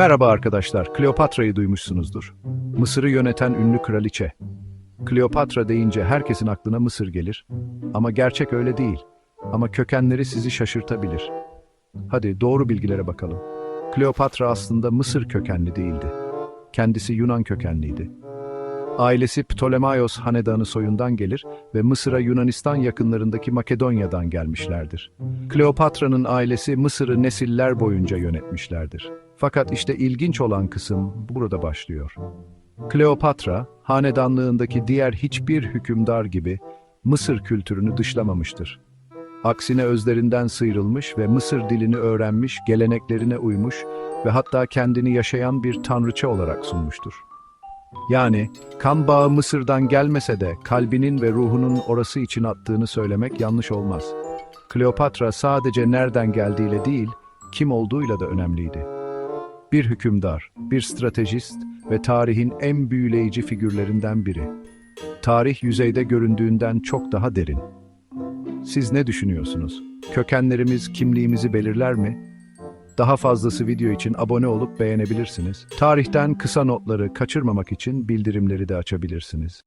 Merhaba arkadaşlar, Kleopatra'yı duymuşsunuzdur. Mısır'ı yöneten ünlü kraliçe. Kleopatra deyince herkesin aklına Mısır gelir. Ama gerçek öyle değil. Ama kökenleri sizi şaşırtabilir. Hadi doğru bilgilere bakalım. Kleopatra aslında Mısır kökenli değildi. Kendisi Yunan kökenliydi. Ailesi Ptolemaios hanedanı soyundan gelir ve Mısır'a Yunanistan yakınlarındaki Makedonya'dan gelmişlerdir. Kleopatra'nın ailesi Mısır'ı nesiller boyunca yönetmişlerdir. Fakat işte ilginç olan kısım burada başlıyor. Kleopatra, hanedanlığındaki diğer hiçbir hükümdar gibi Mısır kültürünü dışlamamıştır. Aksine özlerinden sıyrılmış ve Mısır dilini öğrenmiş, geleneklerine uymuş ve hatta kendini yaşayan bir tanrıça olarak sunmuştur. Yani kan bağı Mısır'dan gelmese de kalbinin ve ruhunun orası için attığını söylemek yanlış olmaz. Kleopatra sadece nereden geldiğiyle değil, kim olduğuyla da önemliydi. Bir hükümdar, bir stratejist ve tarihin en büyüleyici figürlerinden biri. Tarih yüzeyde göründüğünden çok daha derin. Siz ne düşünüyorsunuz? Kökenlerimiz kimliğimizi belirler mi? Daha fazlası video için abone olup beğenebilirsiniz. Tarihten kısa notları kaçırmamak için bildirimleri de açabilirsiniz.